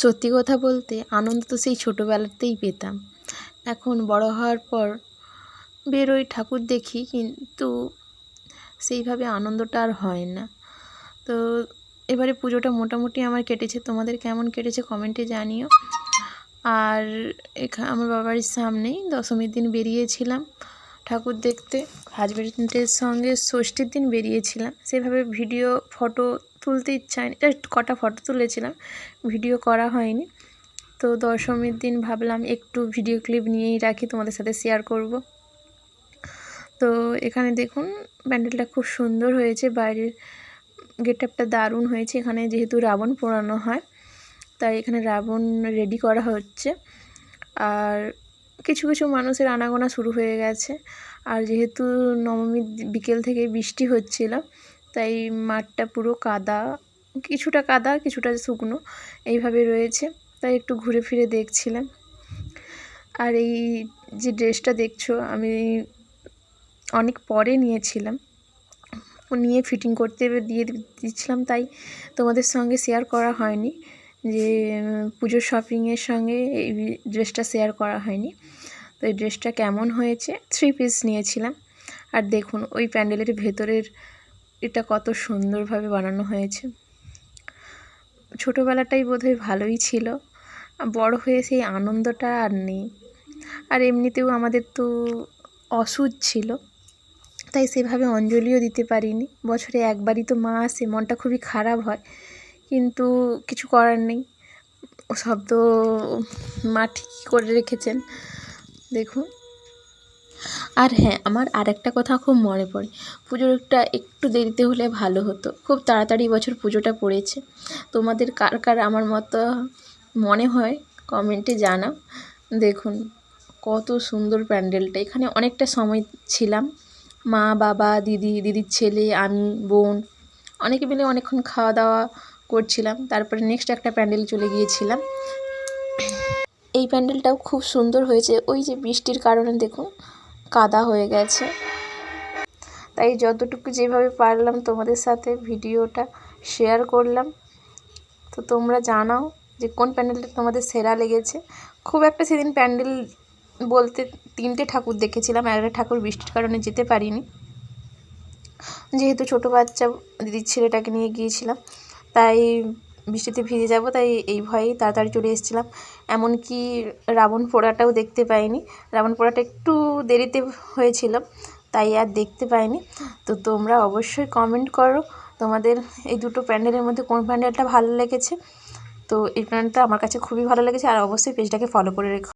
সত্যি কথা বলতে আনন্দ তো সেই ছোটোবেলাতেই পেতাম। এখন বড় হওয়ার পর বেরোই ঠাকুর দেখি, কিন্তু সেইভাবে আনন্দটা আর হয় না। তো এবারে পুজোটা মোটামুটি আমার কেটেছে। তোমাদের কেমন কেটেছে কমেন্টে জানিও। আর এখা, আমার বাবার সামনেই দশমীর দিন বেরিয়েছিলাম। ঠাকুর দেখতে। হাজবেন্ডের সঙ্গে ষষ্ঠীর দিন বেরিয়েছিলাম। সেভাবে ভিডিও ফটো তুলতে ইচ্ছা হয়নি। জাস্ট কটা ফটো তুলেছিলাম। ভিডিও করা হয়নি। তো দশমীর দিন ভাবলাম একটু ভিডিও ক্লিপ নিয়েই রাখি, তোমাদের সাথে শেয়ার করব। তো এখানে দেখুন, প্যান্ডেলটা খুব সুন্দর হয়েছে। বাইরের গেট আপটা দারুণ হয়েছে। এখানে যেহেতু রাবণ পোড়ানো হয়, তাই এখানে রাবণ রেডি করা হচ্ছে। আর কিছু কিছু মানুষের আনাগোনা শুরু হয়ে গেছে। আর যেহেতু নবমীর বিকেল থেকে বৃষ্টি হচ্ছিল, তাই মাঠটা পুরো কাদা, কিছুটা কাদা, কিছুটা শুকনো এইভাবে রয়েছে। তাই একটু ঘুরে ফিরে দেখছিলাম। আর এই যে ড্রেসটা দেখছ, আমি অনেক পরে নিয়েছিলাম। নিয়ে ফিটিং করতে দিয়ে দিচ্ছিলাম তাই তোমাদের সঙ্গে শেয়ার করা হয়নি। যে পুজোর শপিংয়ের সঙ্গে এই ড্রেসটা শেয়ার করা হয়নি। তো এই ড্রেসটা কেমন হয়েছে? থ্রি পিস নিয়েছিলাম। আর দেখুন, ওই প্যান্ডেলের ভেতরের এটা কত সুন্দরভাবে বানানো হয়েছে। ছোটোবেলাটাই বোধহয় ভালোই ছিল। বড় হয়ে সেই আনন্দটা আর নেই। আর এমনিতেও আমাদের তো অসুখ ছিল, তাই সেভাবে অঞ্জলিও দিতে পারিনি। বছরে একবারই তো মা আসে, মনটা খুবই খারাপ হয়। কিন্তু কিছু করার নেই। তো মা ঠিকই করে রেখেছেন? দেখুন। আর হ্যাঁ আমার আর একটা কথা খুব মনে পড়ে। পুজোটা একটু দেরিতে হলে ভালো হতো। খুব তাড়াতাড়ি বছর পুজোটা পড়েছে। তোমাদের কার কার আমার মতো মনে হয় কমেন্টে জানাও। দেখুন, কত সুন্দর প্যান্ডেলটা। এখানে অনেকটা সময় ছিলাম। মা, বাবা, দিদি, দিদির ছেলে, আমি, বোন, অনেকে মিলে অনেকক্ষণ খাওয়া দাওয়া করছিলাম। তারপরে নেক্সট একটা প্যান্ডেল চলে গিয়েছিলাম। এই প্যান্ডেলটাও খুব সুন্দর হয়েছে। ওই যে বৃষ্টির কারণে দেখুন, কাদা হয়ে গেছে। তাই যতটুকু যেভাবে পারলাম তোমাদের সাথে ভিডিওটা শেয়ার করলাম। তো তোমরা জানাও যে কোন প্যান্ডেলটা তোমাদের সেরা লেগেছে। খুব একটা সেদিন প্যান্ডেল বলতে তিনটে ঠাকুর দেখেছিলাম। একটা ঠাকুর বৃষ্টির কারণে যেতে পারিনি। যেহেতু ছোটো বাচ্চা দিদির ছেলেটাকে নিয়ে গিয়েছিলাম। তাই বৃষ্টিতে ভিজে যাব, তাই এই ভয়েই তাড়াতাড়ি চলে এসেছিলাম। এমনকি রাবণ পোড়াটাও দেখতে পাইনি। রাবণ পোড়াটা একটু দেরিতে হয়েছিল, তাই আর দেখতে পাইনি। তো তোমরা অবশ্যই কমেন্ট করো, তোমাদের এই দুটো প্যান্ডেলের মধ্যে কোন প্যান্ডেলটা ভালো লেগেছে। তো এই প্যান্ডেলটা আমার কাছে খুবই ভালো লেগেছে, আর অবশ্যই পেজটাকে ফলো করে রেখো।